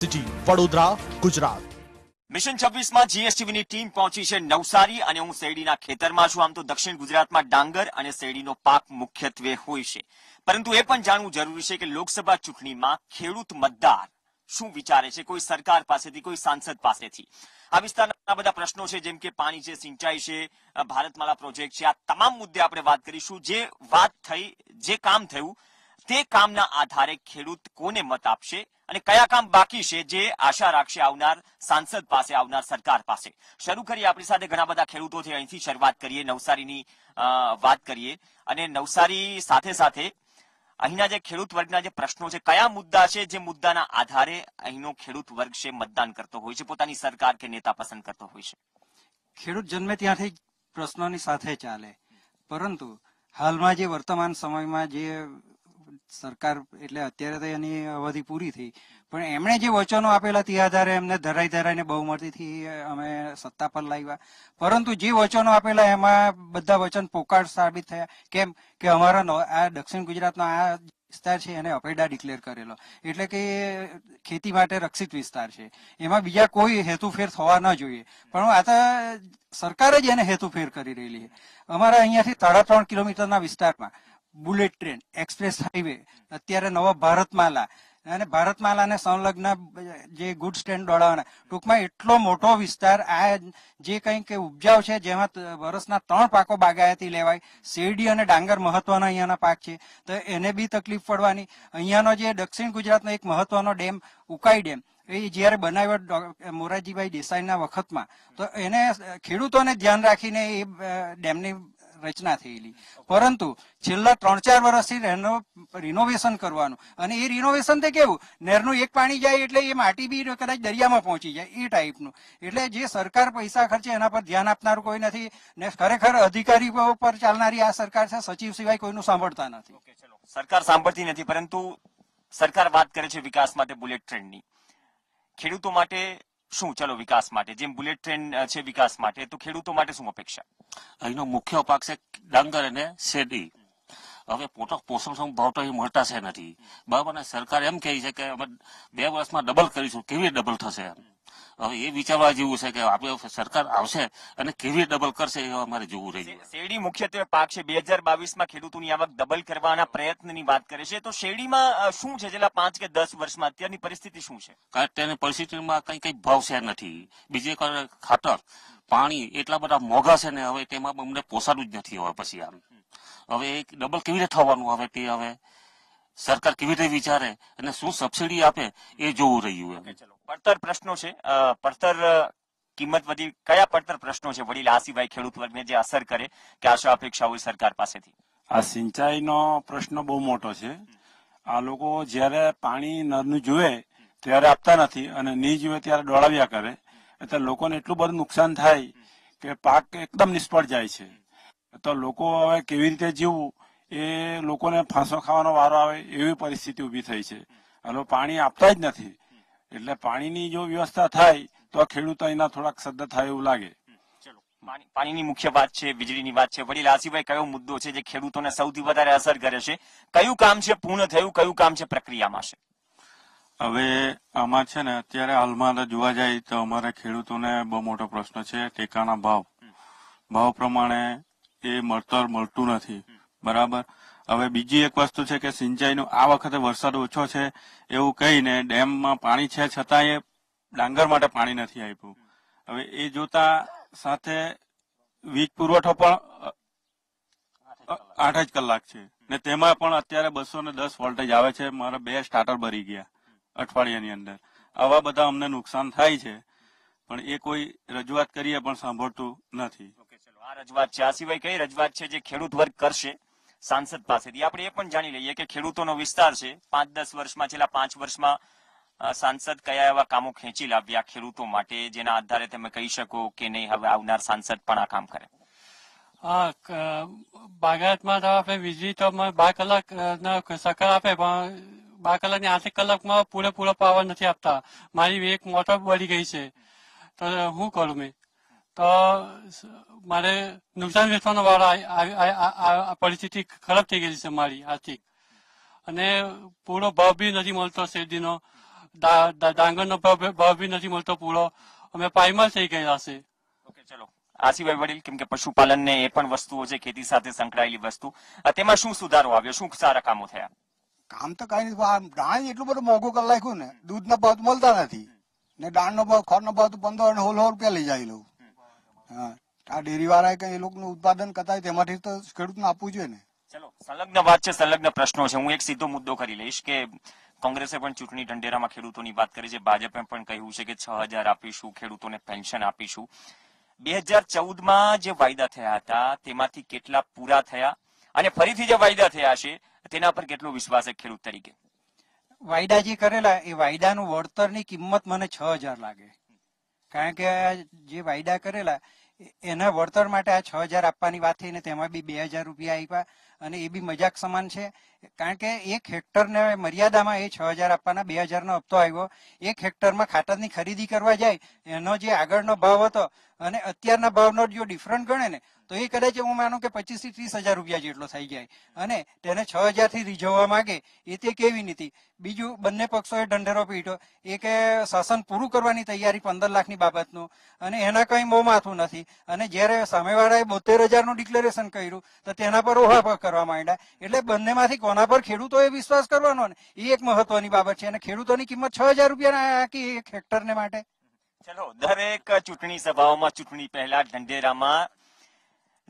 City Vadodara Gujarat mission છવ્વીસમાં જીએસટીવીની team પહોંચી છે નવસારી અને હું શેરડીના ખેતરમાં છું. આમ તો દક્ષિણ ગુજરાતમાં ડાંગર અને શેરડીનો પાક મુખ્યત્વે હોય છે. પરંતુ એ પણ જાણવું જરૂરી છે કે લોકસભા ચૂંટણીમાં ખેડૂત મતદાર શું વિચારે છે? કોઈ સરકાર પાસેથી, કોઈ સાંસદ પાસેથી. આ વિસ્તારના બધા પ્રશ્નો છે, જેમ કે પાણી છે સિંચાઈ છે ભારતમાલા પ્રોજેક્ટ છે. આ તમામ મુદ્દે આપણે વાત કરીશું. જે વાત થઈ, જે કામ થયું તે કામના આધારે ખેડૂત કોને મત આપશે અને કયા કામ બાકી છે જે આશા રાખશે આવનાર સાંસદ પાસે, આવનાર સરકાર પાસે? શરૂ કરીએ આપણી સાથે ઘણા બધા ખેડૂતો અહીંથી શરૂઆત કરીએ, નવસારીની વાત કરીએ. અને નવસારી સાથે સાથે અહીંના જે ખેડૂત વર્ગના જે પ્રશ્નો છે, કયા મુદ્દા છે જે મુદ્દાના આધારે અહીંનો ખેડૂત વર્ગ છે મતદાન કરતો હોય છે, પોતાની સરકાર કે નેતા પસંદ કરતો હોય છે? ખેડૂત જન્મે ત્યાંથી પ્રશ્નોની સાથે ચાલે. પરંતુ હાલમાં જે વર્તમાન સમયમાં જે સરકાર એટલે અત્યારે તો એની અવધિ પૂરી થઈ. પણ એમણે જે વચનો આપેલા તે આધારે એમને ધરાઈ ધરાઈને બહુમતીથી અમે સત્તા પર લાવ્યા. પરંતુ જે વચનો આપેલા એમાં બધા વચન પોકાર સાબિત થયા. કેમ કે અમારા આ દક્ષિણ ગુજરાતનો આ વિસ્તાર છે એને અપેડા ડિક્લેર કરેલો. એટલે કે ખેતી માટે રક્ષિત વિસ્તાર છે. એમાં બીજા કોઈ હેતુફેર થવા ન જોઈએ. પણ આ તો સરકાર જ એને હેતુફેર કરી રહેલી છે. અમારા અહીંયાથી સાડા ત્રણ કિલોમીટરના વિસ્તારમાં બુલેટ ટ્રેન, એક્સપ્રેસ હાઈવે, અત્યારે નવા ભારતમાલા અને ભારતમાલાને સંલગ્ન જે ગુડ સ્ટેન્ડ દોડાવવાના ટૂંકમાં એટલો મોટો વિસ્તાર, આ જે કંઈક ઉપજાવ છે, જેમાં વરસના ત્રણ પાકો બાગાયતી લેવાય, શેરડી અને ડાંગર મહત્વના અહીંયાના પાક છે. તો એને બી તકલીફ પડવાની. અહીંયાનો જે દક્ષિણ ગુજરાતનો એક મહત્વનો ડેમ, ઉકાઈ ડેમ, એ જયારે બનાવ્યો મોરારજીભાઈ દેસાઈના વખતમાં, તો એને ખેડૂતોને ધ્યાન રાખીને એ ડેમની રચના થયેલી. પરંતુ છેલ્લા ત્રણ ચાર વર્ષથી રિનોવેશન કરવાનું. અને એ રિનોવેશન તે કેવું? નહેરનું એક પાણી જાય એટલે એ માટી બી કદાચ દરિયામાં પહોંચી જાય, એ ટાઈપનું એટલે જે સરકાર પૈસા ખર્ચે એના પર ધ્યાન આપનારું કોઈ નથી ને ખરેખર અધિકારીઓ પર ચાલનારી આ સરકાર છે, સચિવ સિવાય કોઈનું સાંભળતા નથી. સરકાર સાંભળતી નથી, પરંતુ સરકાર વાત કરે છે વિકાસ માટે બુલેટ ટ્રેનની. ખેડૂતો માટે શું ચલો વિકાસ માટે? જેમ બુલેટ ટ્રેન છે વિકાસ માટે, તો ખેડૂતો માટે શું અપેક્ષા? અહીંનો મુખ્ય પાક છે ડાંગર અને શેરડી. હવે પોતા પોષણ ભાવ તો એ મળતા છે નથી. બરાબર સરકાર એમ કહે છે કે અમે બે વર્ષમાં ડબલ કરીશું, કેવી ડબલ થશે એમ? હવે એ વિચારવા જેવું છે કે આપણે સરકાર આવશે અને કેવી ડબલ કરશે એ અમારે જોવું રહ્યું. શેરડી મુખ્યત્વે પાક છે. બે હજાર બાવીસમાં ખેડૂતોની આવક ડબલ કરવાના પ્રયત્નની વાત કરે છે. તો શેરડીમાં શું છે? છેલ્લા પાંચ કે દસ વર્ષમાં અત્યારની પરિસ્થિતિ શું છે? અત્યારની પરિસ્થિતિમાં કઈ કઈ ભાવ છે નથી. બીજે ખાતર પાણી એટલા બધા મોંઘા છે ને હવે તેમાં અમને પોસાતું જ નથી હવે પછી આમ. હવે એક ડબલ કેવી રીતે થવાનું હવે તે હવે? સરકાર કેવી રીતે વિચારે અને શું સબસિડી આપે એ જોવું રહ્યું ચલો. પડતર પ્રશ્નો છે. પડતર કિંમત વધી કયા પડતર પ્રશ્નો છે? વડીલ આ સિવાય ખેડૂત વર્ગને જે અસર કરે કે આશા અપેક્ષા હોય સરકાર પાસેથી. આ સિંચાઈનો પ્રશ્ન બહુ મોટો છે. આ લોકો જ્યારે પાણી નળનું જુએ ત્યારે આપતા નથી અને નહીં જુએ ત્યારે દોડાવ્યા કરે. એટલે લોકોને એટલું બધું નુકસાન થાય કે પાક એકદમ નિષ્ફળ જાય છે. તો લોકો હવે કેવી રીતે જીવવું? એ લોકોને ફાંસો ખાવાનો વારો આવે એવી પરિસ્થિતિ ઊભી થઈ છે. અને પાણી આપતા જ નથી. એટલે પાણીની જો વ્યવસ્થા થાય તો ખેડૂતો અહીંના થોડાક સદ્ધ થાય એવું લાગે. ચલો. પાણીની મુખ્ય વાત છે વીજળીની વાત છે. વડીલ આ કયો મુદ્દો છે જે ખેડૂતોને સૌથી વધારે અસર કરે છે? કયું કામ છે પૂર્ણ થયું કયું કામ છે પ્રક્રિયામાં છે? હવે આમાં છે ને અત્યારે હાલમાં જોવા જાય તો અમારે ખેડૂતોને બહુ મોટો પ્રશ્ન છે ટેકાના ભાવ. ભાવ પ્રમાણે એ મળતર મળતું નથી. બરાબર? હવે બીજી એક વસ્તુ છે કે સિંચાઈનો આ વખતે વરસાદ ઓછો છે એવું કહીને ડેમમાં પાણી છે છતાં એ ડાંગર માટે પાણી નથી આપ્યું. હવે એ જોતા સાથે વીજ પુરવઠો પણ આઠ જ કલાક છે. ને તેમાં પણ અત્યારે બસો ને દસ વોલ્ટેજ આવે છે. મારા બે સ્ટાર્ટર ભરી ગયા અઠવાડિયાની અંદર. આવા બધા અમને નુકસાન થાય છે, પણ એ કોઈ રજૂઆત કરીએ પણ સાંભળતું નથી. આ રજૂઆત છે. આ સિવાય કઈ રજૂઆત છે જે ખેડૂત વર્ગ કરશે? સાંસદ પાસેથી. આપણે એ પણ જાણી લઈએ કે ખેડૂતોનો વિસ્તાર છે. પાંચ દસ વર્ષમાં, છેલ્લા પાંચ વર્ષમાં સાંસદ કયા એવા કામો ખેંચી લાવ્યા ખેડૂતો માટે, જેના આધારે તમે કહી શકો કે નહીં, હવે આવનાર સાંસદ પણ આ કામ કરે. બાગાયતમાં તો આપણે વીજળી તો બાર કલાક સહકાર આપે, પણ બાર કલાકની આઠ કલાકમાં પૂરેપૂરો પાવર નથી આપતા. મારી એક મોટર બળી ગઈ છે. તો હું કરું મેં? તો મારે નુકસાન વેચવાનો વાળો આ- આ- આ- આ- આ પરિસ્થિતિ ખરાબ થઈ ગઈ છે મારી આર્થિક. અને પૂરો ભાવ બી નથી મળતો શેરડીનો. ડાંગરનો ભાવ ભાવ બી નથી મળતો પૂરો. અમે પાયમાલ થઈ ગયા છે. ઓકે ચલો. આસિફભાઈ વડીલ કેમ કે પશુપાલન ને એ પણ વસ્તુઓ છે ખેતી સાથે સંકળાયેલી વસ્તુ. તેમાં શું સુધારો આવ્યો? શું સારા કામો થયા? કામ તો કઈ નથી આ દાણ એટલું બધું મોંઘું કરી નાખ્યું ને દૂધના ભાવ મળતા નથી. ને દાણનો ભાવ ખોરનો ભાવ તો પંદર અને સોળ રૂપિયા લઈ જાય હા આ ડેરી વાળાએ કઈ એ લોકોનું ઉત્પાદન કરતા હોય તેમાંથી તો ખેડૂતને આપવું જોઈએ ને. ચલો સંલગ્ન વાત છે સંલગ્ન પ્રશ્નો છે. હું એક સીધો મુદ્દો કરી લઈશ કે કોંગ્રેસે પણ ચૂંટણી ઢંઢેરામાં ખેડૂતોની વાત કરી છે. ભાજપે પણ કહ્યું છે કે છ હજાર આપીશું ખેડૂતોને પેન્શન આપીશું. બે હજાર ચૌદમાં જે વાયદા થયા હતા તેમાંથી કેટલા પૂરા થયા અને ફરીથી જે વાયદા થયા છે તેના પર કેટલો વિશ્વાસ છે ખેડૂત તરીકે? વાયદા જે કરેલા એ વાયદાનું વળતરની કિંમત મને છ હજાર લાગે. કારણ કે જે વાયદા કરેલા એના વળતર માટે આ છ હજાર આપવાની વાત થઈ ને તેમાં બી બે હજાર રૂપિયા આપ્યા અને એ બી મજાક સમાન છે. કારણ કે એક હેક્ટરને મર્યાદામાં એ છ હજાર આપવાના, બે હજારનો હપ્તો આવ્યો. એક હેક્ટરમાં ખાતરની ખરીદી કરવા જાય, એનો જે આગળનો ભાવ હતો અને અત્યારના ભાવનો જો ડિફરન્ટ ગણે ને, તો એ કદાચ હું માનું કે પચીસથી ત્રીસ હજાર રૂપિયા જેટલો થઈ જાય. અને તેને છ હજારથી રીઝવવા માંગે, એ તે કેવી નીતિ? બીજું, બંને પક્ષોએ ઢંઢેરો પીટો એ કે શાસન પૂરું કરવાની તૈયારી પંદર લાખની બાબતનું, અને એના કઈ બહુ માથું નથી. અને જ્યારે સામેવાળાએ બોતેર હજારનું ડિક્લેરેશન કર્યું, તો તેના પર ઓહાપોહ કરવા માંડ્યા. એટલે બંનેમાંથી કોના પર ખેડૂતોએ વિશ્વાસ કરવાનો ને? એ એક મહત્વની બાબત છે. અને ખેડૂતોની કિંમત છ હજાર રૂપિયા આખી એક હેક્ટરને માટે? ચલો, દરેક ચૂંટણી સભાઓમાં ચૂંટણી પહેલા ઢંઢેરામાં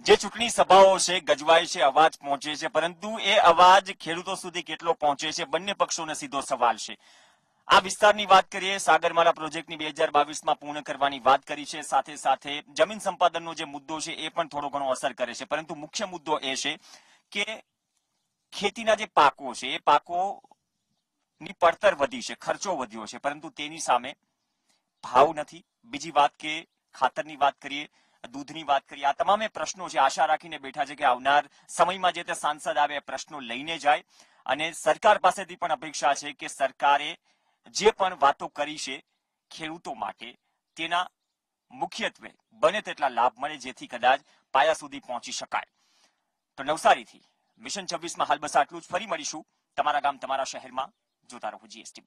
જે ચૂંટણી સભાઓ છે ગજવાય છે, અવાજ પહોંચે છે, પરંતુ એ અવાજ ખેડૂતો સુધી કેટલો પહોંચે છે, બંને પક્ષોને સીધો સવાલ છે. આ વિસ્તારની વાત કરીએ, સાગરમાલા પ્રોજેક્ટની બે હજાર બાવીસમાં પૂર્ણ કરવાની વાત કરી છે. સાથે સાથે જમીન સંપાદનનો જે મુદ્દો છે, એ પણ થોડો ઘણો અસર કરે છે. પરંતુ મુખ્ય મુદ્દો એ છે કે ખેતીના જે પાકો છે, એ પાકોની પડતર વધી છે, ખર્ચો વધ્યો છે, પરંતુ તેની સામે ભાવ નથી. બીજી વાત કે ખાતરની વાત કરીએ, દૂધની વાત કરીએ, આ તમામે પ્રશ્નો છે. આશા રાખીને બેઠા છે કે આવનાર સમયમાં જે તે સાંસદ આવે પ્રશ્નો લઈને જાય. અને સરકાર પાસેથી પણ અપેક્ષા છે કે સરકારે જે પણ વાતો કરી છે ખેડૂતો માટે, તેના મુખ્યત્વે બને તેટલા લાભ મળે, જેથી કદાચ પાયા સુધી પહોંચી શકાય. તો નવસારીથી મિશન છવ્વીસમાં હાલ બસ આટલું જ. ફરી મળીશું તમારા ગામ, તમારા શહેરમાં. જોતા રહો જીએસટીવી